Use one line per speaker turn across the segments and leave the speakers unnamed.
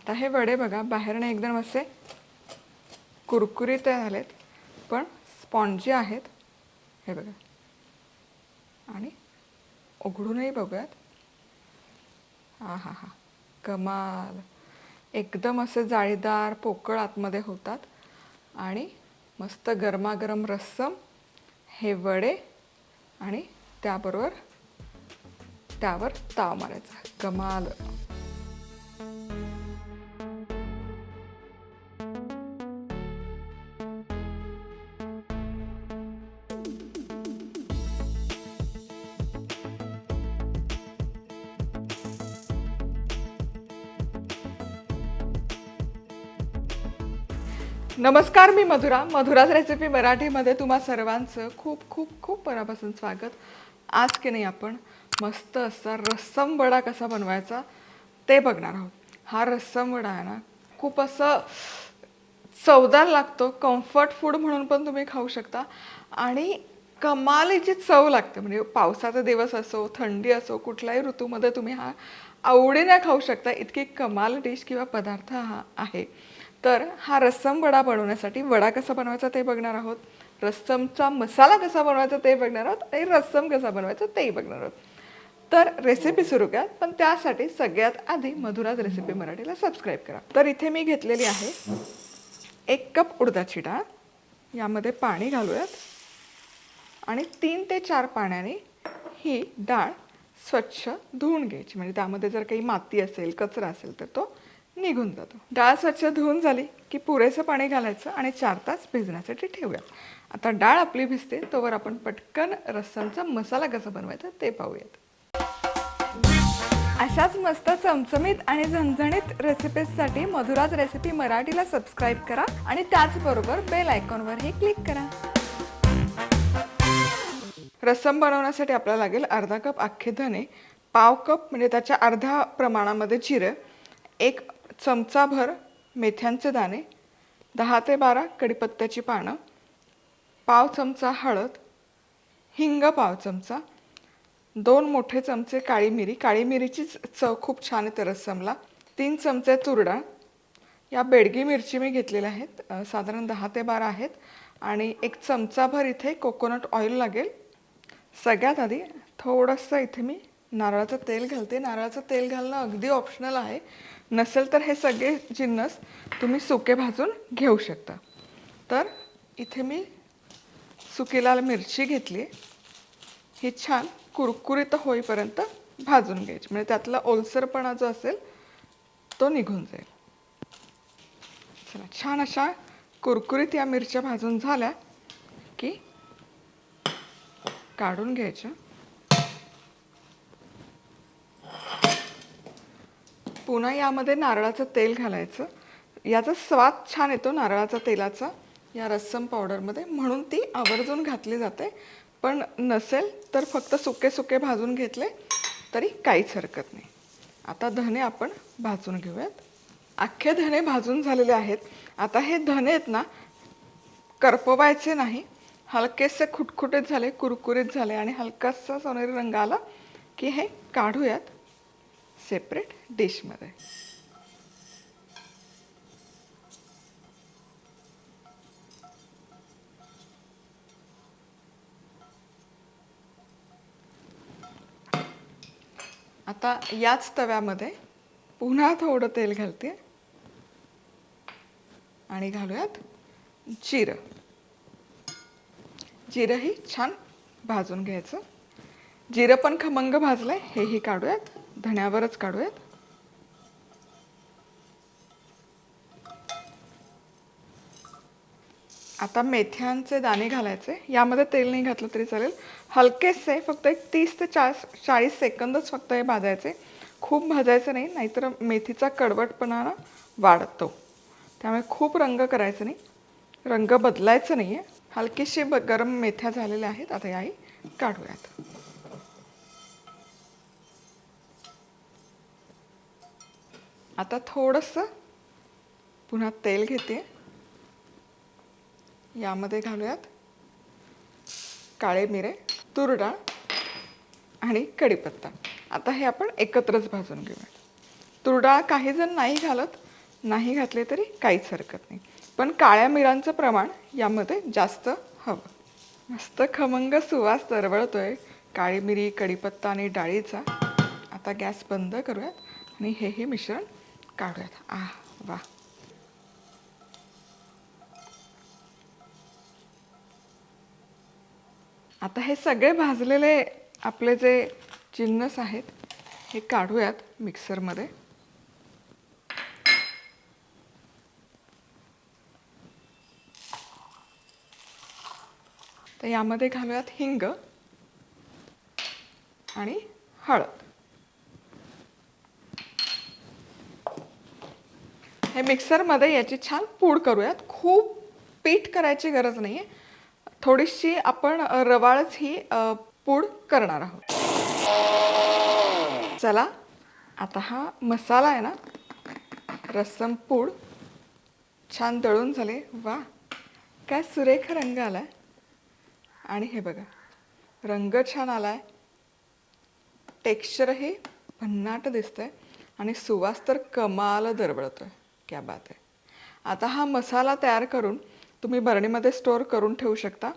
आता हे वडे बघा बाहेरनं एकदम असे कुरकुरीत झालेत पण स्पॉन्जी आहेत. हे बघा. आणि उघडूनही बघूयात. हा हा हा कमाल. एकदम असे जाळीदार पोकळ आतमध्ये होतात. आणि मस्त गरमागरम रस्सम हे वडे आणि त्याबरोबर त्यावर ताव मारायचा. कमाल. नमस्कार मी मधुरा. मधुराज रेसिपी मराठीमध्ये तुम्हा सर्वांचं खूप खूप खूप मनापासून स्वागत. आज की नाही आपण मस्त असा रस्सम वडा कसा बनवायचा ते बघणार आहोत. हा रस्सम वडा आहे ना खूप असं चवदार लागतो. कम्फर्ट फूड म्हणून पण तुम्ही खाऊ शकता. आणि कमालीची चव लागते. म्हणजे पावसाचा दिवस असो थंडी असो कुठल्याही ऋतूमध्ये तुम्ही हा आवडीने खाऊ शकता. इतकी कमाल डिश किंवा पदार्थ हा आहे. तर हा रस्सम वडा बनवण्यासाठी वडा कसा बनवायचा ते बघणार आहोत. रस्समचा मसाला कसा बनवायचा ते बघणार आहोत आणि रस्सम कसा बनवायचा तेही बघणार आहोत. तर रेसिपी सुरू करा पण त्यासाठी सगळ्यात आधी मधुराज रेसिपी मराठीला सबस्क्राईब करा. तर इथे मी घेतलेली आहे एक कप उडदाची डाळ यामध्ये पाणी घालूयात आणि तीन ते चार पाण्याने ही डाळ स्वच्छ धुवून घ्यायची. म्हणजे त्यामध्ये जर काही माती असेल कचरा असेल तर तो निघून जातो. डाळ स्वच्छ धुवून झाली की पुरेसं पाणी घालायचं आणि चार तास भिजण्यासाठी ठेवूयात आता डाळ आपली भिजते तोवर आपण पटकन रस्समचा मसाला कसा बनवायचा ते पाहूयात. अशाच मस्त चमचमीत आणि झणझणीत रेसिपीजसाठी मधुराज रेसिपी मराठीला सबस्क्राईब करा आणि त्याचबरोबर बेल आयकॉनवरही क्लिक करा. रस्सम बनवण्यासाठी आपल्याला लागेल अर्धा कप अख्खे धने पाव कप म्हणजे त्याच्या अर्ध्या प्रमाणामध्ये जिरं एक चमचाभर मेथ्यांचे दाणे दहा ते बारा कडीपत्त्याची पानं पाव चमचा हळद हिंग पाव चमचा दोन मोठे चमचे काळी मिरी. काळी मिरीचीच चव खूप छान येते रस्समला तीन चमचे तुरडा या बेडगी मिरची मी घेतलेल्या आहेत. साधारण दहा ते बारा आहेत. आणि एक चमचाभर इथे कोकोनट ऑइल लागेल. सगळ्यात आधी थोडंसं इथे मी नारळाचं तेल घालते. नारळाचं तेल घालणं अगदी ऑप्शनल आहे. नसेल तर हे सगळे जिन्नस तुम्ही सुके भाजून घेऊ शकता. तर इथे मी सुकी लाल मिरची घेतली. ही छान कुरकुरीत होईपर्यंत भाजून घ्यायची. म्हणजे त्यातला ओलसरपणा जो असेल तो निघून जाईल. चला छान अशा कुरकुरीत या मिरच्या भाजून झाल्या की काढून घ्यायच्या. पुन्हा यामध्ये नारळाचं तेल घालायचं. याचा स्वाद छान येतो नारळाचा तेलाचा या रस्सम पावडरमध्ये. म्हणून ती आवर्जून घातली जाते. पण नसेल तर फक्त सुके सुके भाजून घेतले तरी काहीच हरकत नाही. आता धने आपण भाजून घेऊयात. अख्खे धने भाजून झालेले आहेत. आता हे धने आहेत ना करपवायचे नाही. हलकेसे खुटखुटीत झाले कुरकुरीत झाले आणि हलकासा सोनेरी रंग आला की हे काढूयात. सेपरेट डिशमध्ये आता याच तव्यामध्ये पुन्हा थोडं तेल घालते. आणि घालूयात जिरं. जिरंही छान भाजून घ्यायचं. जिरं पण खमंग भाजलंय हेही काढूयात. धण्यावरच काढूयात. आता मेथ्यांचे दाणे घालायचे. यामध्ये तेल नाही घातलं तरी चालेल. हलकेसे फक्त एक तीस ते चाळीस चाळीस सेकंदच फक्त हे भाजायचे. खूप भाजायचं नाही नाहीतर मेथीचा कडवटपणा ना वाढतो. त्यामुळे खूप रंग करायचं नाही. रंग बदलायचं नाही आहे हलकीशी ब गरम मेथ्या झालेल्या आहेत. आता याही काढूयात. आता थोडंसं पुन्हा तेल घेते. यामध्ये घालूयात काळे मिरे तूर डाळ आणि कढीपत्ता. आता हे आपण एकत्रच भाजून घेऊयात. तूर डाळ काही जण नाही घालत नाही घातले तरी काहीच हरकत नाही. पण काळ्या मिरांचं प्रमाण यामध्ये जास्त हवं. मस्त खमंग सुवास दरवळतोय काळी मिरी कढीपत्ता आणि डाळीचा. आता गॅस बंद करूयात आणि हेही मिश्रण काढूयात आ वा आता हे सगळे भाजलेले आपले जे जिन्नस आहेत हे काढूयात मिक्सरमध्ये. तर यामध्ये घालूयात हिंग आणि हळद. हे मिक्सरमध्ये याची छान पूड करूयात. खूप पीठ करायची गरज नाही आहे थोडीशी आपण रवाळच ही पूड करणार आहोत. चला आता हा मसाला आहे ना रस्सम पूड. छान दळून झाले. वा काय सुरेख रंग आला आहे आणि हे बघा रंग छान आला आहे टेक्स्चर टेक्स्चरही भन्नाट दिसतंय. आणि सुवास तर कमाल दरबळतोय क्या बात आहे आता हा मसाला तयार करून तुम्ही बरणीमध्ये स्टोअर करून ठेवू शकता.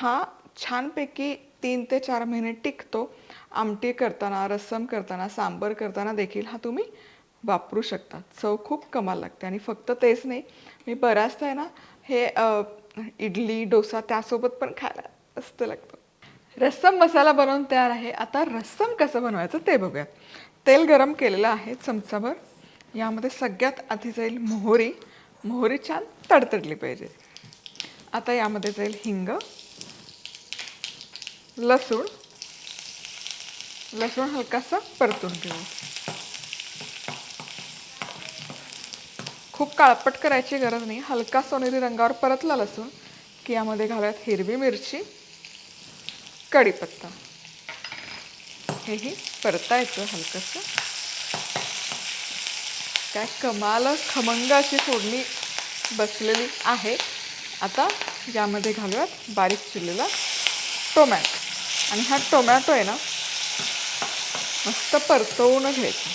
हा छानपैकी तीन ते चार महिने टिकतो. आमटी करताना रस्सम करताना सांबर करताना देखील हा तुम्ही वापरू शकता. चव खूप कमाल लागते आणि फक्त तेच नाही मी बऱ्याचदा आहे ना हे इडली डोसा त्यासोबत पण खायला असतं लागतं. रस्सम मसाला बनवून तयार आहे. आता रस्सम कसं बनवायचं ते बघूयात. तेल गरम केलेलं आहे चमचाभर. यामध्ये सगळ्यात आधी जाईल मोहरी. मोहरी छान तडतडली पाहिजे. आता यामध्ये जाईल हिंग लसूण. लसूण हलकासा परतून घेऊ. खूप काळपट करायची गरज नाही. हलका सोनेरी रंगावर परतला लसूण की यामध्ये घालूयात हिरवी मिरची कढीपत्ता. हेही परतायचं हलकंसं. काय कमाल खमंग अशी फोडणी बसलेली आहे. आता यामध्ये घालूयात बारीक चिरलेला टोमॅटो. आणि हा टोमॅटो आहे ना मस्त परतवून घ्यायचा.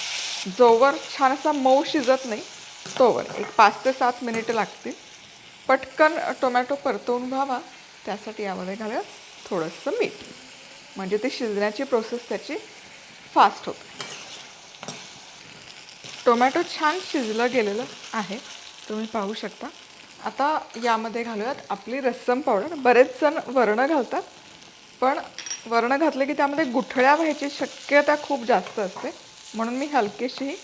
जोवर छान असा मऊ शिजत नाही तोवर. एक पाच ते सात मिनिटं लागतील. पटकन टोमॅटो परतवून व्हावा त्यासाठी यामध्ये घालूयात थोडंसं मीठ. म्हणजे ती शिजण्याची प्रोसेस त्याची फास्ट होते. टोमॅटो छान शिजलं गेलेलं आहे. तुम्ही पाहू शकता. आता यामध्ये घालूयात आपली रस्सम पावडर. बरेच जण वरणं घालतात पण वरणं घातले की त्यामध्ये गुठळ्या व्हायची शक्यता खूप जास्त असते. म्हणून मी हलकीशी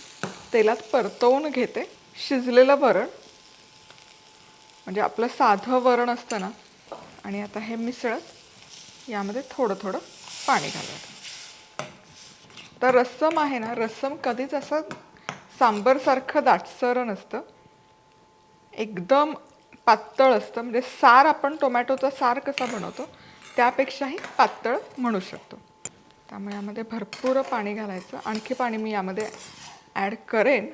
तेलात परतवून घेते. शिजलेलं वरण म्हणजे आपलं साधं वरण असतं ना आणि आता हे मिसळत यामध्ये थोडं थोडं पाणी घालूयात. तर रस्सम आहे ना रस्सम कधीच असं सांबरसारखं दाटसर नसतं. एकदम पातळ असतं. म्हणजे सार आपण टोमॅटोचा सार कसा बनवतो त्यापेक्षाही पातळ म्हणू शकतो. त्यामुळे यामध्ये भरपूर पाणी घालायचं. आणखी पाणी मी यामध्ये ॲड करेन.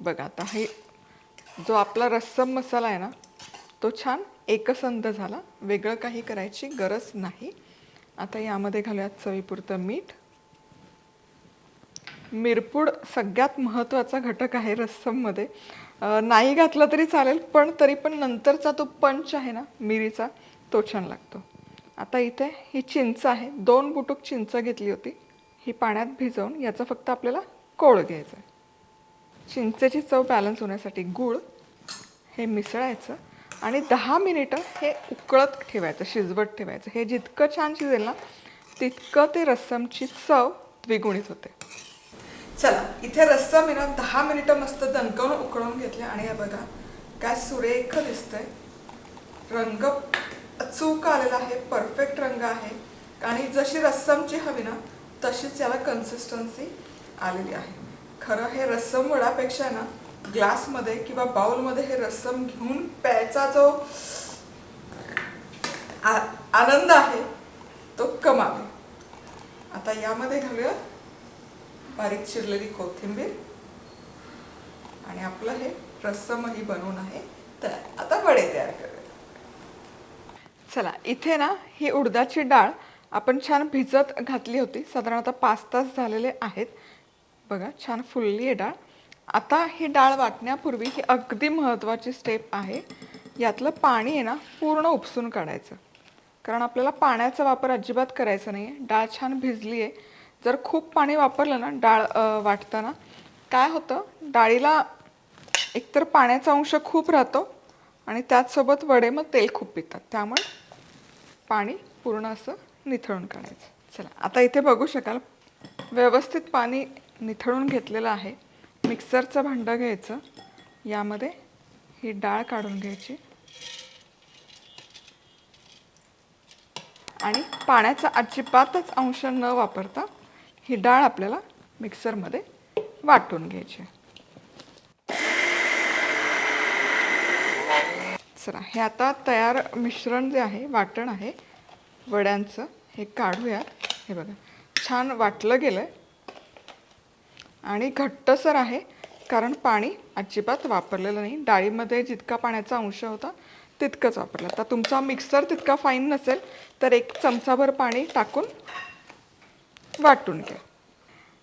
बघा आता हे जो आपला रस्सम मसाला आहे ना तो छान एकसंध झाला. वेगळं काही करायची गरज नाही. आता यामध्ये घालूयात चवीपुरतं मीठ. मिरपूड सगळ्यात महत्त्वाचा घटक आहे रस्सममध्ये. नाही घातलं तरी चालेल पण तरी पण नंतरचा तो पंच आहे ना मिरीचा तो छान लागतो. आता इथे ही चिंच आहे दोन बुटूक चिंच घेतली होती. ही पाण्यात भिजवून याचा फक्त आपल्याला कोळ घ्यायचा आहे. चिंचेची चव बॅलन्स होण्यासाठी गूळ हे मिसळायचं आणि दहा मिनिटं हे उकळत ठेवायचं शिजवत ठेवायचं. हे जितकं छान शिजेल ना तितकं ते रस्समची चव द्विगुणित होते. चला इथे रस्सम आहे ना दहा मिनिटं मस्त दणकवून उकळून घेतले आणि हे बघा काय सुरेख दिसतंय. रंग अचूक आलेला आहे परफेक्ट रंग आहे. आणि जशी रस्समची हवी ना तशीच याला कन्सिस्टन्सी आलेली आहे. खरं हे रस्सम वडापेक्षा ना ग्लासमध्ये किंवा बाउलमध्ये हे रस्सम घेऊन प्यायचा जो आ- आनंद आहे तो कमावे आता यामध्ये घालूया बारीक चिरलेली कोथिंबीर. आणि आपलं हे रस्समही बनवून आहे. तर आता वडे तयार करूया चला इथे ना ही उडदाची डाळ आपण छान भिजत घातली होती. साधारणतः पाच तास झालेले आहेत. बघा छान फुलली आहे डाळ. आता ही डाळ वाटण्यापूर्वी ही अगदी महत्त्वाची स्टेप आहे. यातलं पाणी आहे ना पूर्ण उपसून काढायचं. कारण आपल्याला पाण्याचा वापर अजिबात करायचा नाही आहे डाळ छान भिजली आहे. जर खूप पाणी वापरलं ना डाळ वाटताना काय होतं? डाळीला एकतर पाण्याचा अंश खूप राहतो आणि त्याचसोबत वडे मग तेल खूप पितात. त्यामुळे पाणी पूर्ण असं निथळून काढायचं. चला आता इथे बघू शकाल. व्यवस्थित पाणी निथळून घेतलेलं आहे. मिक्सरचं भांडं घ्यायचं. यामध्ये ही डाळ काढून घ्यायची. आणि पाण्याचा अजिबातच अंश न वापरता ही डाळ आपल्याला मिक्सरमध्ये वाटून घ्यायची चला हे आता तयार मिश्रण जे आहे वाटण आहे वड्यांचं हे काढूयात हे बघा छान वाटलं गेलं आहे आणि घट्टसर आहे कारण पाणी अजिबात वापरलेलं नाही. डाळीमध्ये जितका पाण्याचा अंश होता तितकंच वापरलं. आता तुमचा मिक्सर तितका फाईन नसेल तर एक चमचाभर पाणी टाकून वाटून घ्या.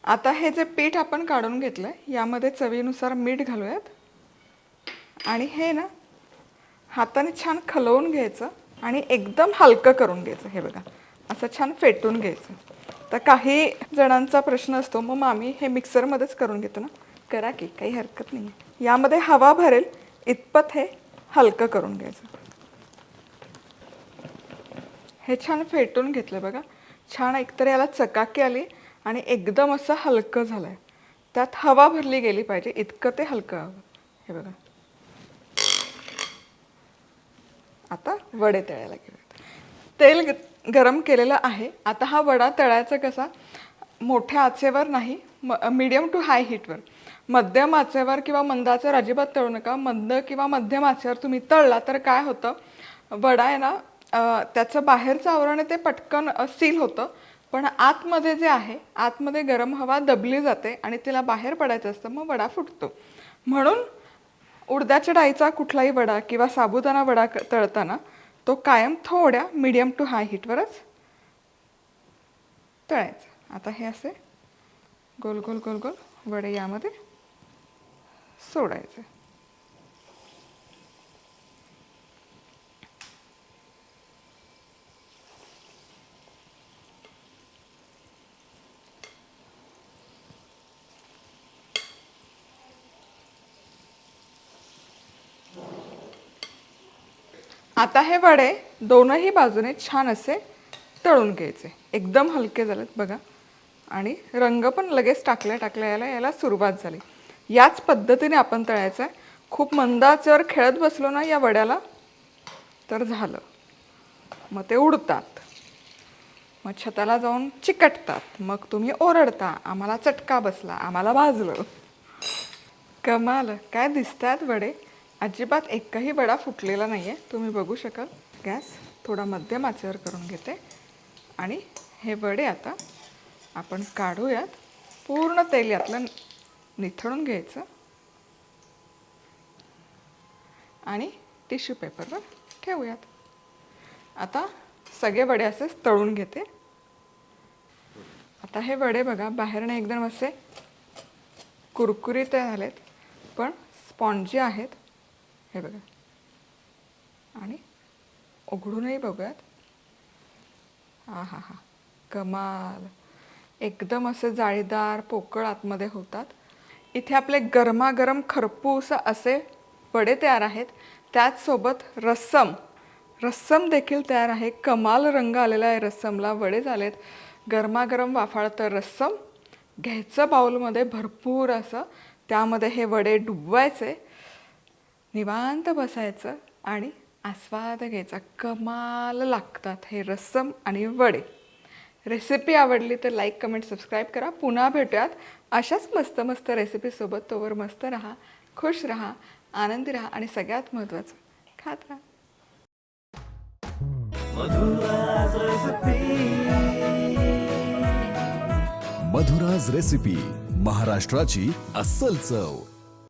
आता हे जे पीठ आपण काढून घेतलं आहे यामध्ये चवीनुसार मीठ घालूयात. आणि हे ना हाताने छान खलवून घ्यायचं आणि एकदम हलकं करून घ्यायचं. हे बघा असं छान फेटून घ्यायचं. तर काही जणांचा प्रश्न असतो मग मामी हे मिक्सरमध्येच करून घेतो ना? करा की काही हरकत नाही. यामध्ये हवा भरेल इतपत हे हलकं करून घ्यायचं. हे छान फेटून घेतलं बघा. छान एकतर याला चकाकी आली आणि एकदम असं हलकं झालं आहे त्यात हवा भरली गेली पाहिजे इतकं ते हलकं हवं. हे बघा. आता वडे तळायला घेऊयात तेल ग- गरम केलेलं आहे. आता हा वडा तळायचा कसा? मोठ्या आचेवर नाही म मीडियम टू हाय हीटवर मध्यम आचेवर किंवा मंद आचेवर अजिबात तळू नका. मंद किंवा मध्यम आचेवर तुम्ही तळला तर काय होतं? वडा आहे ना त्याचं बाहेरचं आवरण आहे ते पटकन सील होतं. पण आतमध्ये जे आहे आतमध्ये गरम हवा दबली जाते आणि तिला बाहेर पडायचं असतं मग वडा फुटतो. म्हणून उडदाच्या डाळीचा कुठलाही वडा किंवा साबुदाणा वडा क- तळताना तो कायम थोड्या मिडियम टू हाय हीटवरच तळायचा. आता हे असे गोल गोल गोल गोल वडे यामध्ये सोडायचे. आता हे वडे दोनही बाजूने छान असे तळून घ्यायचे. एकदम हलके झालेत बघा. आणि रंग पण लगेच टाकल्या टाकल्या याला याला सुरुवात झाली. याच पद्धतीने आपण तळायचं आहे. खूप मंद खेळत बसलो ना या वड्याला तर झालं. मग ते उडतात. मग छताला जाऊन चिकटतात. मग तुम्ही ओरडता. आम्हाला चटका बसला. आम्हाला भाजलं. कमाल. काय दिसतात वडे. अजिबात एकही वडा फुटलेला नाही आहे तुम्ही बघू शकाल. गॅस थोडा मध्यम आचेवर करून घेते. आणि हे वडे आता आपण काढूयात. पूर्ण तेल यातलं निथळून घ्यायचं. आणि टिश्यू पेपरवर ठेवूयात. आता सगळे वडे असेच तळून घेते. आता हे वडे बघा बाहेरने एकदम असे कुरकुरीत झालेत पण स्पॉन्जी आहेत. हे बघा. आणि उघडूनही बघूयात. हा हा हा कमाल. एकदम असे जाळीदार पोकळ आतमध्ये होतात. इथे आपले गरमागरम खरपूस असे वडे तयार आहेत. त्याचसोबत रस्सम. रस्सम देखील तयार आहे. कमाल रंग आलेला आहे रस्समला. वडे झालेत. गरमागरम वाफाळतं रस्सम घ्यायचं बाऊलमध्ये भरपूर असं. त्यामध्ये हे वडे डुबवायचे. निवांत बसायचं आणि आस्वाद घ्यायचा. कमाल लागतात हे रस्सम आणि वडे. रेसिपी आवडली तर लाईक कमेंट सबस्क्राईब करा. पुन्हा भेटूयात. अशाच मस्त मस्त रेसिपीसोबत तोवर मस्त राहा खुश राहा आनंदी राहा आणि सगळ्यात महत्त्वाचं खात राहा.
मधुराज रेसिपी महाराष्ट्राची अस्सल चव.